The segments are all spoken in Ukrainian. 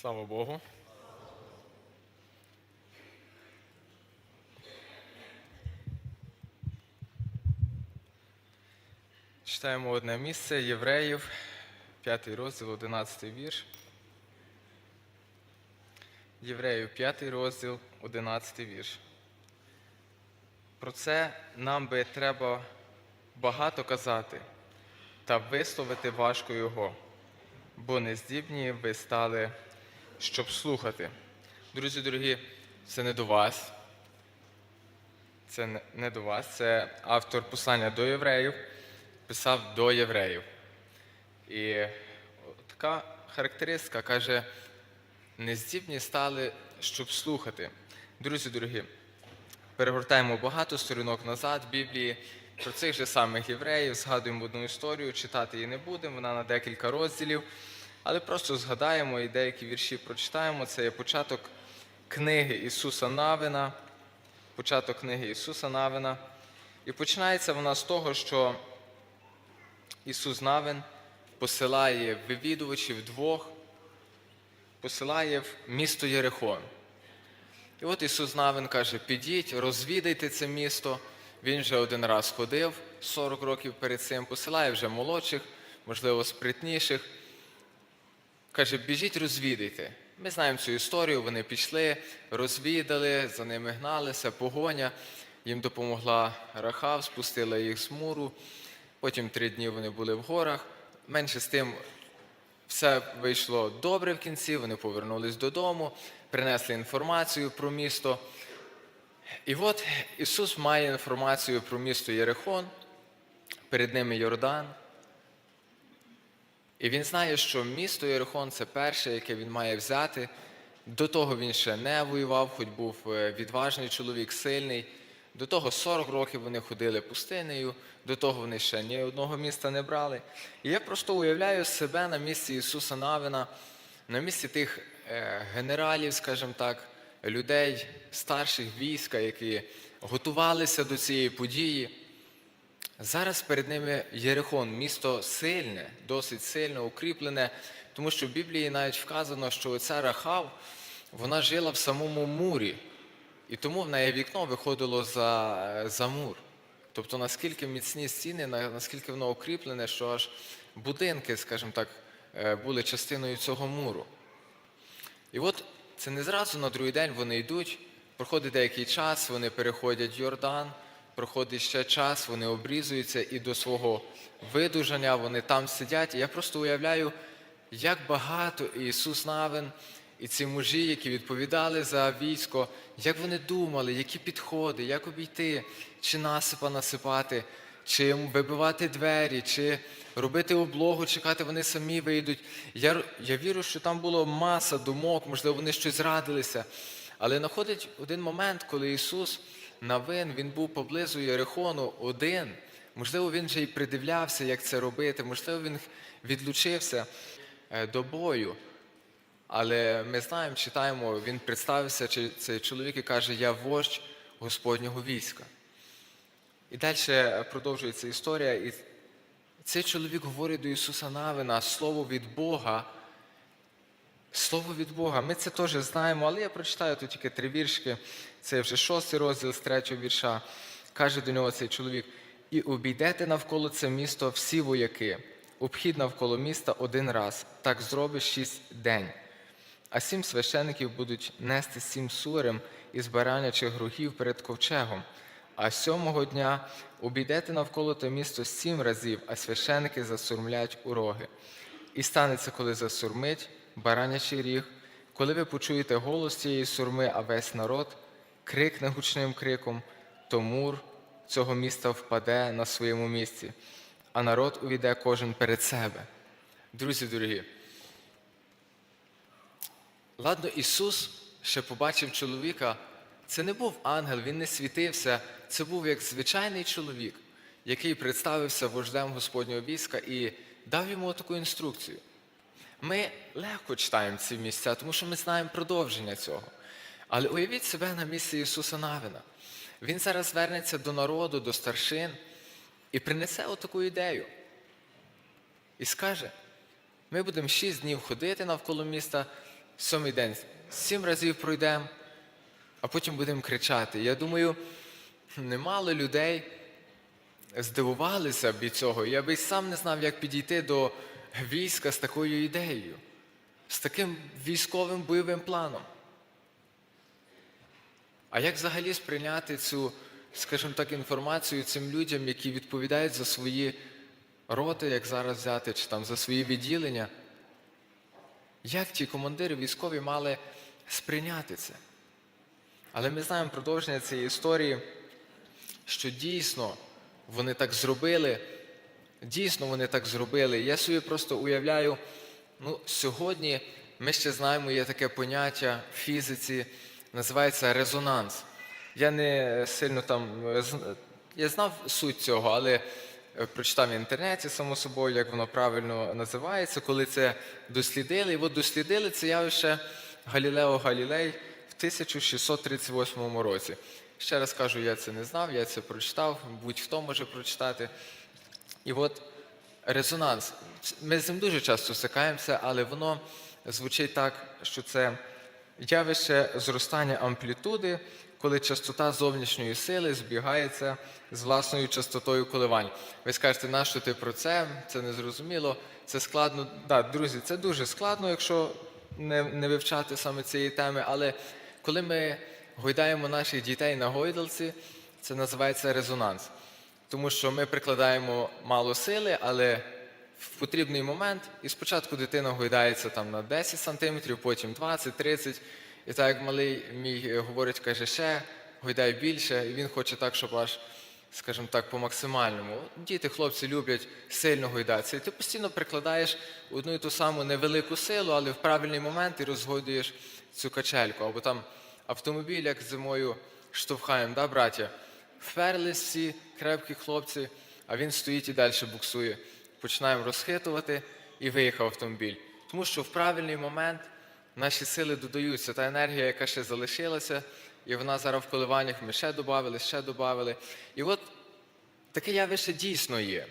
Слава Богу. Читаємо одне місце Євреїв, 5 розділ, 11 вірш. Євреїв, 5 розділ, 11 вірш. Про це нам би треба багато казати та висловити важко його, бо не здібні ви стали, щоб слухати. Друзі дорогі, це не до вас. Це не- до вас, це автор послання до євреїв, писав до євреїв. І така характеристика каже: нездібні стали, щоб слухати. Друзі дорогі, перегортаємо багато сторінок назад Біблії. Про цих же самих євреїв згадуємо одну історію, читати її не будемо, вона на декілька розділів. Але просто згадаємо і деякі вірші прочитаємо. Це є початок книги Ісуса Навина. Початок книги Ісуса Навина. І починається вона з того, що Ісус Навин посилає вивідувачів двох, посилає в місто Єрихон. І от Ісус Навин каже: підіть, розвідайте це місто. Він вже один раз ходив 40 років перед цим, посилає вже молодших, можливо, спритніших. Каже, біжіть, розвідайте. Ми знаємо цю історію, вони пішли, розвідали, за ними гналися, погоня. Їм допомогла Рахав, спустила їх з муру. Потім три дні вони були в горах. Менше з тим, все вийшло добре в кінці, вони повернулись додому, принесли інформацію про місто. І от Ісус має інформацію про місто Єрихон, перед ними Йордан. І він знає, що місто Єрихон це перше, яке він має взяти. До того він ще не воював, хоч був е, відважний чоловік, сильний. До того 40 років вони ходили пустинею, до того вони ще ні одного міста не брали. І я просто уявляю себе на місці Ісуса Навина, на місці тих е, генералів, скажімо так, людей старших війська, які готувалися до цієї події. Зараз перед ними Єрихон, місто сильне, досить сильно укріплене, тому що в Біблії навіть вказано, що оця Рахав, вона жила в самому мурі, і тому в неї вікно виходило за, за мур. Тобто наскільки міцні стіни, наскільки воно укріплене, що аж будинки, скажімо так, е, були частиною цього муру. І от це не зразу на другий день вони йдуть, проходить деякий час, вони переходять Йордан, проходить ще час, вони обрізуються і до свого видужання вони там сидять. І я просто уявляю, як багато Ісус Навин і ці мужі, які відповідали за військо, як вони думали, які підходи, як обійти, чи насипа насипати, чи вибивати двері, чи робити облогу, чекати, вони самі вийдуть. Я, я вірю, що там було маса думок, можливо, вони щось зрадилися. Але находить один момент, коли Ісус навин, Він був поблизу Єрихону один. Можливо, він вже й придивлявся, як це робити, можливо, він відлучився е, до бою. Але ми знаємо, читаємо, він представився, цей чоловік і каже, я вождь Господнього війська. І далі продовжується історія. І цей чоловік говорить до Ісуса Навина слово від Бога. Слово від Бога. Ми це теж знаємо, але я прочитаю тут тільки три віршки. Це вже шостий розділ з третього вірша. Каже до нього цей чоловік: і обійдете навколо це місто всі вояки, обхід навколо міста один раз, так зробиш шість день. А сім священиків будуть нести сім сурем із баранячих гругів перед ковчегом. А сьомого дня обійдете навколо те місто сім разів, а священики засурмлять у роги. І станеться, коли засурмить баранячий ріг, коли ви почуєте голос цієї сурми, а весь народ крикне гучним криком, то мур цього міста впаде на своєму місці, а народ увійде кожен перед себе. Друзі дорогі, Ладно, Ісус ще побачив чоловіка. Це не був ангел, він не світився. Це був як звичайний чоловік, який представився вождем Господнього війська і дав йому таку інструкцію. Ми легко читаємо ці місця, тому що ми знаємо продовження цього. Але уявіть себе на місці Ісуса Навина. Він зараз звернеться до народу, до старшин і принесе отаку ідею. І скаже: ми будемо шість днів ходити навколо міста, сьомий день сім разів пройдемо, а потім будемо кричати. Я думаю, немало людей здивувалися б від цього. Я би сам не знав, як підійти до війська з такою ідеєю, з таким військовим бойовим планом. А як взагалі сприйняти цю, скажімо так, інформацію цим людям, які відповідають за свої роти, як зараз взяти, чи там за свої відділення? Як ті командири військові мали сприйняти це? Але ми знаємо продовження цієї історії, що дійсно вони так зробили. Дійсно, вони так зробили. Я собі просто уявляю, ну, сьогодні ми ще знаємо, є таке поняття в фізиці, називається резонанс. Я не сильно там я знав суть цього, але е, прочитав в інтернеті, само собою, як воно правильно називається, коли це дослідили. І от дослідили це явище Галілео Галілей в 1638 році. Ще раз кажу, я це не знав, я це прочитав, будь-хто може прочитати. І от резонанс. Ми з ним дуже часто стикаємося, але воно звучить так, що це явище зростання амплітуди, коли частота зовнішньої сили збігається з власною частотою коливань. Ви скажете, нащо ти про це? Це незрозуміло, це складно. Так, друзі, це дуже складно, якщо не, не вивчати саме цієї теми, але коли ми гойдаємо наших дітей на гойдалці, це називається резонанс. Тому що ми прикладаємо мало сили, але в потрібний момент, і спочатку дитина гойдається там на 10 сантиметрів, потім 20, 30. І так як малий мій е, говорить, каже, ще гойдай більше, і він хоче так, щоб аж, скажімо так, по максимальному. Діти, хлопці люблять сильно гойдатися. І ти постійно прикладаєш одну і ту саму невелику силу, але в правильний момент і розгойдуєш цю качельку. Або там автомобіль, як зимою штовхаємо, да, браття? Всі крепкі хлопці, а він стоїть і далі буксує. Починаємо розхитувати і виїхав автомобіль. Тому що в правильний момент наші сили додаються. Та енергія, яка ще залишилася, і вона зараз в коливаннях ми ще додали, ще додали. І от таке явище дійсно є.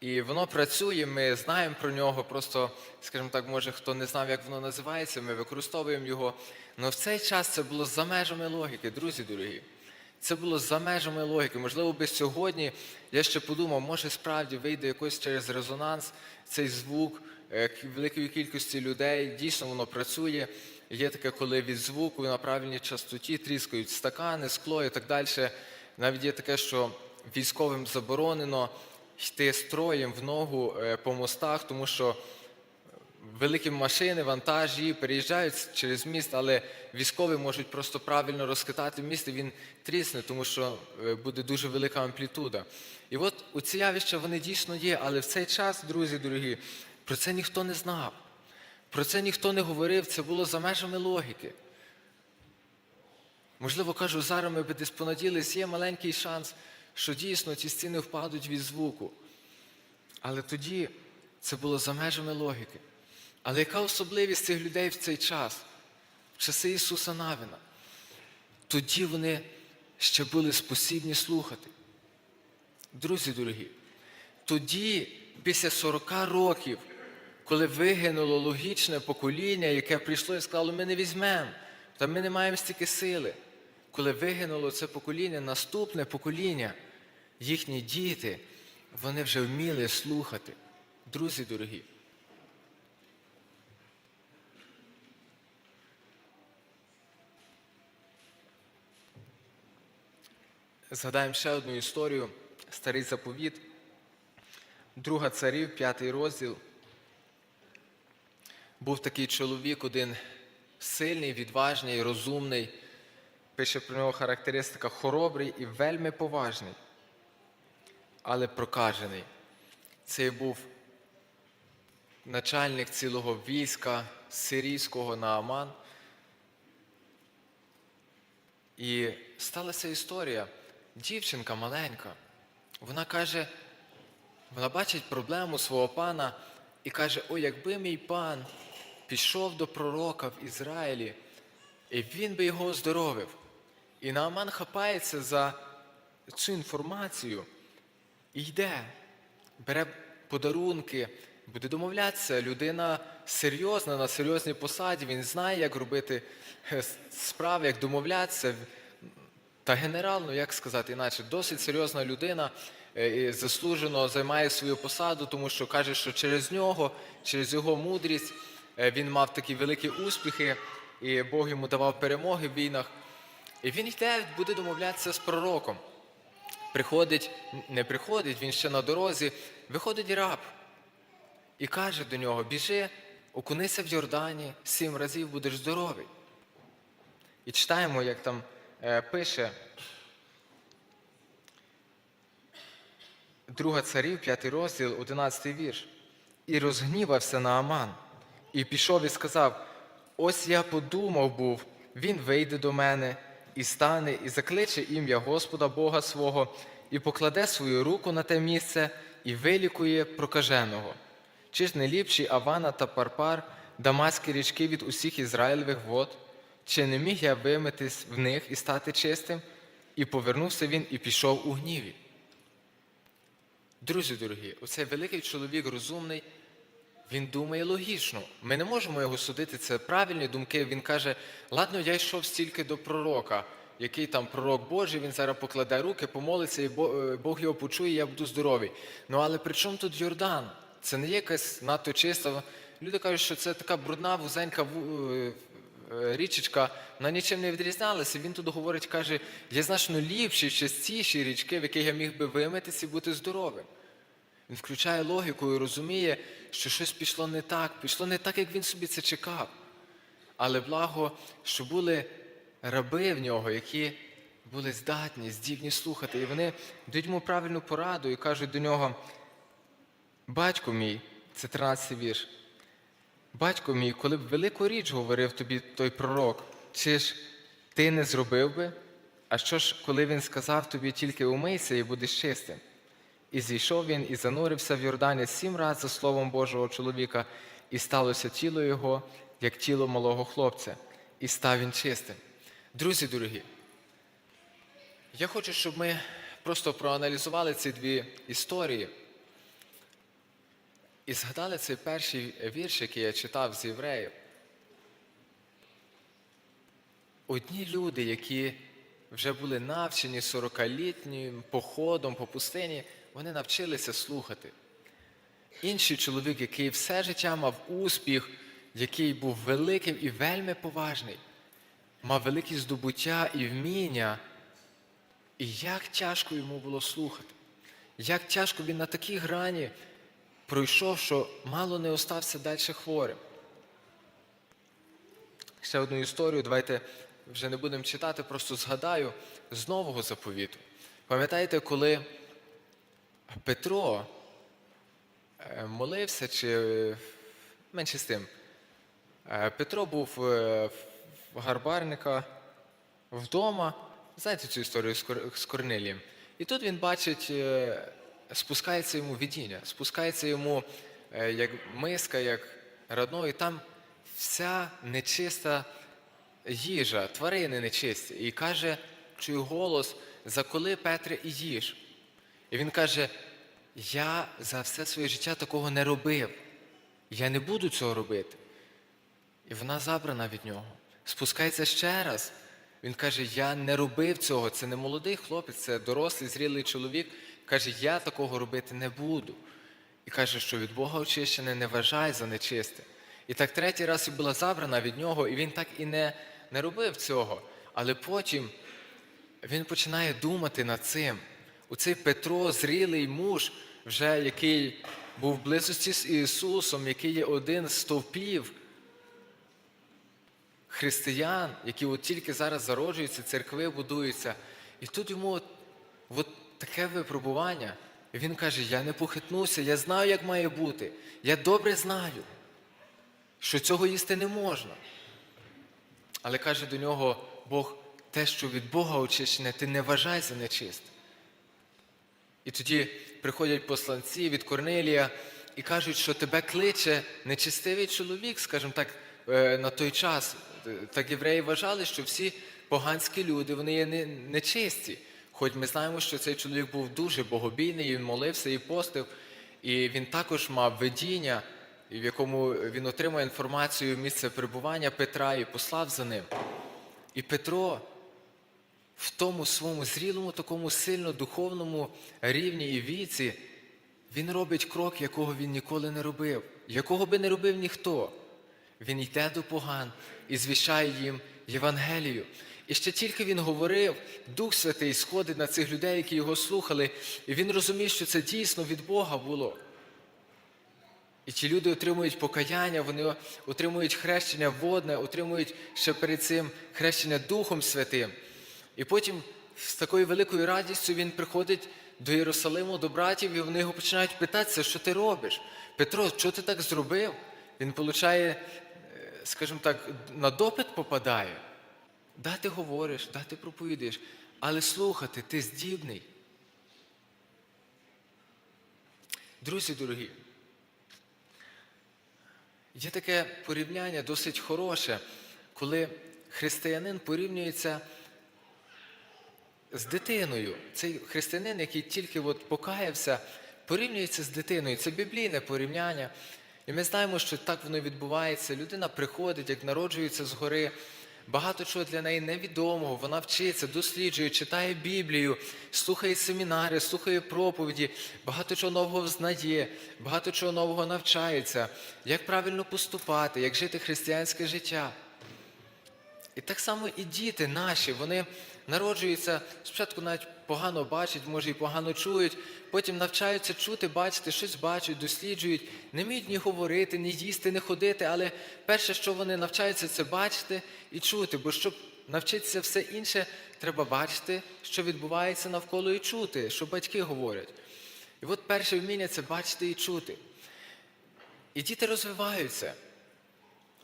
І воно працює, ми знаємо про нього, просто, скажімо так, може хто не знав, як воно називається, ми використовуємо його. Але в цей час це було за межами логіки, друзі дорогі. Це було за межами логіки. Можливо, би сьогодні я ще подумав, може справді вийде якось через резонанс цей звук е, великої кількості людей. Дійсно, воно працює. Є таке, коли від звуку на правильній частоті тріскають стакани, скло і так далі. Навіть є таке, що військовим заборонено йти строєм в ногу е, по мостах, тому що великі машини, вантажі переїжджають через міст, але військові можуть просто правильно розхитати міст, і він трісне, тому що е, буде дуже велика амплітуда. І от у ці явища вони дійсно є, але в цей час, друзі дорогі, про це ніхто не знав. Про це ніхто не говорив, це було за межами логіки. Можливо, кажу, зараз ми би десь понаділись, є маленький шанс, що дійсно ці стіни впадуть від звуку. Але тоді це було за межами логіки. Але яка особливість цих людей в цей час, в часи Ісуса Навіна? Тоді вони ще були спосібні слухати. Друзі дорогі, тоді, після 40 років, коли вигинуло логічне покоління, яке прийшло і сказало, ми не візьмемо, та ми не маємо стільки сили. Коли вигинуло це покоління, наступне покоління, їхні діти, вони вже вміли слухати. Друзі дорогі. Згадаємо ще одну історію, старий заповіт, друга царів, п'ятий розділ. Був такий чоловік, один сильний, відважний, розумний. Пише про нього характеристика хоробрий і вельми поважний, але прокажений. Це був начальник цілого війська сирійського Нааман. І сталася історія. Дівчинка маленька. Вона каже, вона бачить проблему свого пана і каже: Ой, якби мій пан пішов до пророка в Ізраїлі, і він би його оздоровив. І Нааман хапається за цю інформацію і йде, бере подарунки, буде домовлятися. Людина серйозна, на серйозній посаді, він знає, як робити е, справи, як домовлятися. Та генерал, ну як сказати іначе, досить серйозна людина, е, і заслужено займає свою посаду, тому що каже, що через нього, через його мудрість, е, він мав такі великі успіхи, і Бог йому давав перемоги в війнах. І він йде, буде домовлятися з пророком. Приходить, не приходить, він ще на дорозі, виходить раб і каже до нього: біжи, окунися в Йордані, сім разів будеш здоровий. І читаємо, як там пише Друга царів, п'ятий розділ, одинадцятий вірш. І розгнівався на Аман, і пішов і сказав: Ось я подумав був, він вийде до мене і стане, і закличе ім'я Господа Бога свого, і покладе свою руку на те місце, і вилікує прокаженого. Чи ж не ліпші Авана та Парпар, дамаські річки від усіх Ізраїлевих вод? Чи не міг я вимитись в них і стати чистим? І повернувся він і пішов у гніві. Друзі дорогі, оцей великий чоловік розумний, він думає логічно. Ми не можемо його судити, це правильні думки. Він каже: ладно, я йшов стільки до пророка, який там пророк Божий, він зараз покладе руки, помолиться, і е, Бог його почує, і я буду здоровий. Ну але при чому тут Йордан? Це не є якась надто чиста. Люди кажуть, що це така брудна, вузенька ву- е, річечка, вона нічим не відрізнялася. Він тут говорить, каже, є значно ліпші, чистіші річки, в яких я міг би вимитися і бути здоровим. Він включає логіку і розуміє, що щось пішло не так, пішло не так, як він собі це чекав. Але благо, що були раби в нього, які були здатні, здібні слухати. І вони дають йому правильну пораду і кажуть до нього: Батько мій, це 13 вірш. Батько мій, коли б велику річ говорив тобі той пророк, чи ж ти не зробив би? А що ж, коли він сказав тобі тільки умийся і будеш чистим? І зійшов він і занурився в Йордані сім разів за словом Божого чоловіка, і сталося тіло його, як тіло малого хлопця, і став він чистим. Друзі дорогі, я хочу, щоб ми просто проаналізували ці дві історії і згадали цей перший вірш, який я читав з євреїв. Одні люди, які вже були навчені 40-літнім походом по пустині, вони навчилися слухати. Інший чоловік, який все життя мав успіх, який був великим і вельми поважний, мав великі здобуття і вміння. І як тяжко йому було слухати, як тяжко він на такій грані пройшов, що мало не остався далі хворим. Ще одну історію, давайте вже не будемо читати, просто згадаю з нового заповіту. Пам'ятаєте, коли Петро е, молився, чи е, менше з тим, е, Петро був в гарбарника вдома. Знаєте цю історію з Кор- Корнилієм? І тут він бачить, спускається йому видіння, спускається йому е, як миска, як радно, і там вся нечиста їжа, тварини нечисті. І каже, чую голос, заколи Петре і їж. І він каже: я за все своє життя такого не робив. Я не буду цього робити. І вона забрана від нього. Спускається ще раз. Він каже: Я не робив цього. Це не молодий хлопець, це дорослий, зрілий чоловік. Каже, я такого робити не буду. І каже, що від Бога очищене не вважай за нечисте. І так третій раз і була забрана від нього, і він так і не, не робив цього. Але потім він починає думати над цим. Оцей Петро, зрілий муж, вже який був в близості з Ісусом, який є один з стовпів християн, які от тільки зараз зароджуються, церкви будуються. І тут йому от, от таке випробування. І він каже: Я не похитнуся, я знаю, як має бути. Я добре знаю, що цього їсти не можна. Але каже до нього Бог, те, що від Бога очищене, ти не вважай за нечисте. І тоді приходять посланці від Корнелія і кажуть, що тебе кличе нечистивий чоловік, скажімо так, е, на той час. Е, Так євреї вважали, що всі поганські люди вони є не- нечисті. Хоч ми знаємо, що цей чоловік був дуже богобійний, він молився і постив, і він також мав видіння, в якому він отримує інформацію місце перебування Петра і послав за ним. І Петро в тому своєму зрілому, такому сильно духовному рівні і віці, він робить крок, якого він ніколи не робив, якого би не робив ніхто. Він йде до поган і звіщає їм Євангелію. І ще тільки він говорив, Дух Святий сходить на цих людей, які його слухали, і він розумів, що це дійсно від Бога було. І ті люди отримують покаяння, вони отримують хрещення водне, отримують ще перед цим хрещення Духом Святим. І потім з такою великою радістю він приходить до Єрусалиму, до братів, і вони його починають питатися, що ти робиш? Петро, що ти так зробив? Він получає, е, скажімо так, на допит попадає. Да, ти говориш, да, ти проповідуєш, але слухати, ти здібний. Друзі дорогі, є таке порівняння досить хороше, коли християнин порівнюється з дитиною. Цей християнин, який тільки от покаявся, порівнюється з дитиною. Це біблійне порівняння. І ми знаємо, що так воно відбувається. Людина приходить, як народжується згори. Багато чого для неї невідомого, вона вчиться, досліджує, читає Біблію, слухає семінари, слухає проповіді, багато чого нового взнає, багато чого нового навчається, як правильно поступати, як жити християнське життя. І так само і діти наші, вони народжуються, спочатку навіть погано бачать, може і погано чують, потім навчаються чути, бачити, щось бачать, досліджують, не вміють ні говорити, ні їсти, ні ходити, але перше, що вони навчаються, це бачити і чути. Бо щоб навчитися все інше, треба бачити, що відбувається навколо і чути, що батьки говорять. І от перше вміння це бачити і чути. І діти розвиваються.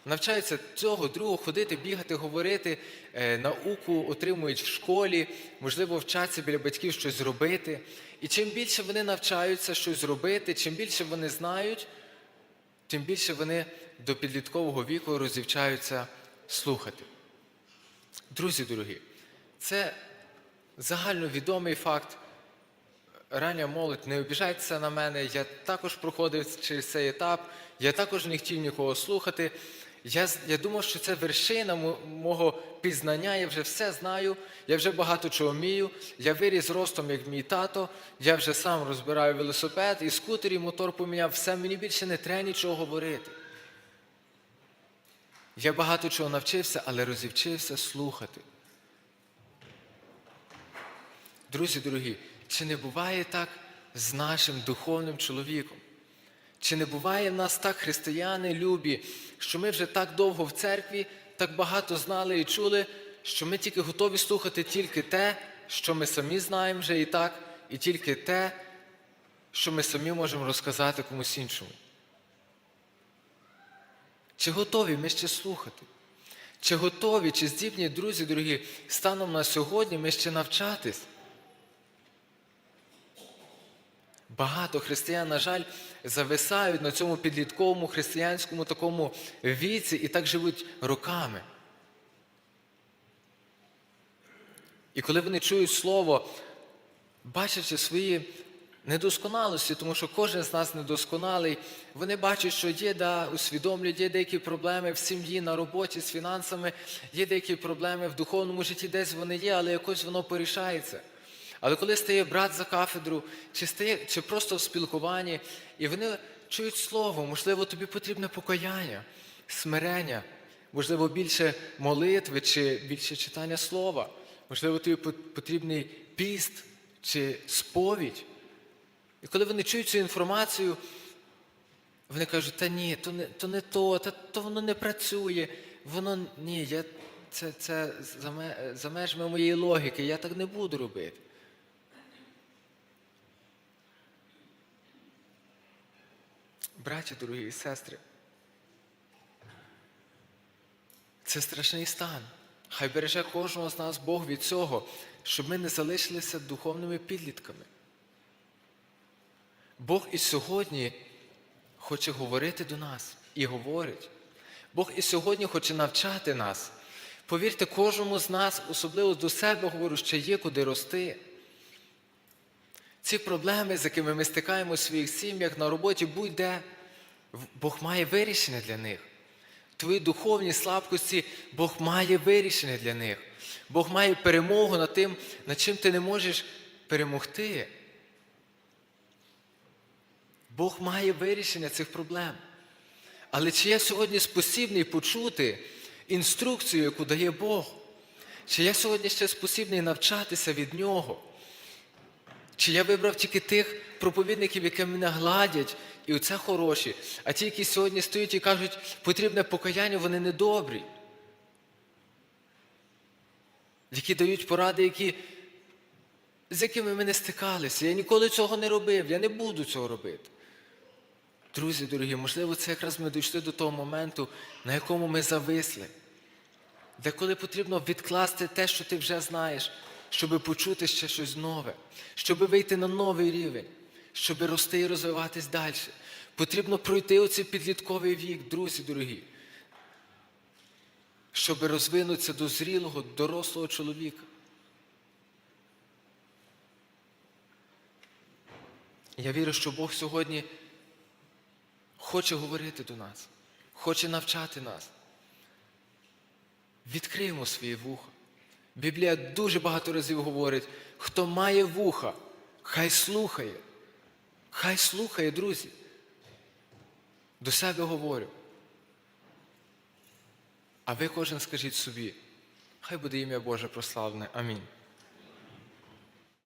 Навчаються цього, другого, ходити, бігати, говорити, е, науку отримують в школі, можливо, вчаться біля батьків щось зробити. І чим більше вони навчаються щось зробити, чим більше вони знають, тим більше вони до підліткового віку розівчаються слухати. Друзі дорогі, це загальновідомий факт. Рання молодь, не обіжайтеся на мене, я також проходив через цей етап, я також не хотів нікого слухати. Я, я думав, що це вершина мого пізнання, я вже все знаю, я вже багато чого вмію, я виріс ростом, як мій тато, я вже сам розбираю велосипед, і скутер, і мотор поміняв, все, мені більше не треба нічого говорити. Я багато чого навчився, але розівчився слухати. Друзі дорогі, чи не буває так з нашим духовним чоловіком? Чи не буває в нас так, християни любі, що ми вже так довго в церкві, так багато знали і чули, що ми тільки готові слухати тільки те, що ми самі знаємо вже і так, і тільки те, що ми самі можемо розказати комусь іншому? Чи готові ми ще слухати? Чи готові, чи здібні, друзі, дорогі, станом на сьогодні ми ще навчатись? Багато християн, на жаль, зависають на цьому підлітковому християнському такому віці і так живуть роками. І коли вони чують слово, бачачи свої недосконалості, тому що кожен з нас недосконалий, вони бачать, що є, да, усвідомлюють, є деякі проблеми в сім'ї, на роботі, з фінансами, є деякі проблеми в духовному житті, десь вони є, але якось воно порішається. Але коли стає брат за кафедру, чи стає, чи просто в спілкуванні, і вони чують слово, можливо, тобі потрібне покаяння, смирення, можливо, більше молитви чи більше читання слова, можливо, тобі потрібний піст чи сповідь. І коли вони чують цю інформацію, вони кажуть, та ні, то не то, не то, та, то воно не працює, воно ні, я, це, це за, межами моєї логіки, я так не буду робити. Браті, дорогі і сестри, це страшний стан. Хай береже кожного з нас Бог від цього, щоб ми не залишилися духовними підлітками. Бог і сьогодні хоче говорити до нас і говорить. Бог і сьогодні хоче навчати нас. Повірте, кожному з нас, особливо до себе, говорю, ще є куди рости. Ці проблеми, з якими ми стикаємо в своїх сім'ях, на роботі, будь-де, Бог має вирішення для них. Твої духовні слабкості Бог має вирішення для них. Бог має перемогу над тим, над чим ти не можеш перемогти. Бог має вирішення цих проблем. Але чи я сьогодні спосібний почути інструкцію, яку дає Бог? Чи я сьогодні ще спосібний навчатися від Нього? Чи я вибрав тільки тих проповідників, які мене гладять, і оце хороші, а ті, які сьогодні стоять і кажуть, потрібне покаяння, вони недобрі. Які дають поради, які, з якими ми не стикалися. Я ніколи цього не робив, я не буду цього робити. Друзі дорогі, можливо, це якраз ми дійшли до того моменту, на якому ми зависли. Де коли потрібно відкласти те, що ти вже знаєш, щоб почути ще щось нове, щоб вийти на новий рівень, щоб рости і розвиватись далі. Потрібно пройти оцей підлітковий вік, друзі дорогі, щоб розвинутися до зрілого, дорослого чоловіка. Я вірю, що Бог сьогодні хоче говорити до нас, хоче навчати нас. Відкриємо свої вуха. Біблія дуже багато разів говорить, хто має вуха, хай слухає. Хай слухає, друзі. До себе говорю. А ви кожен скажіть собі, хай буде ім'я Боже прославне. Амінь.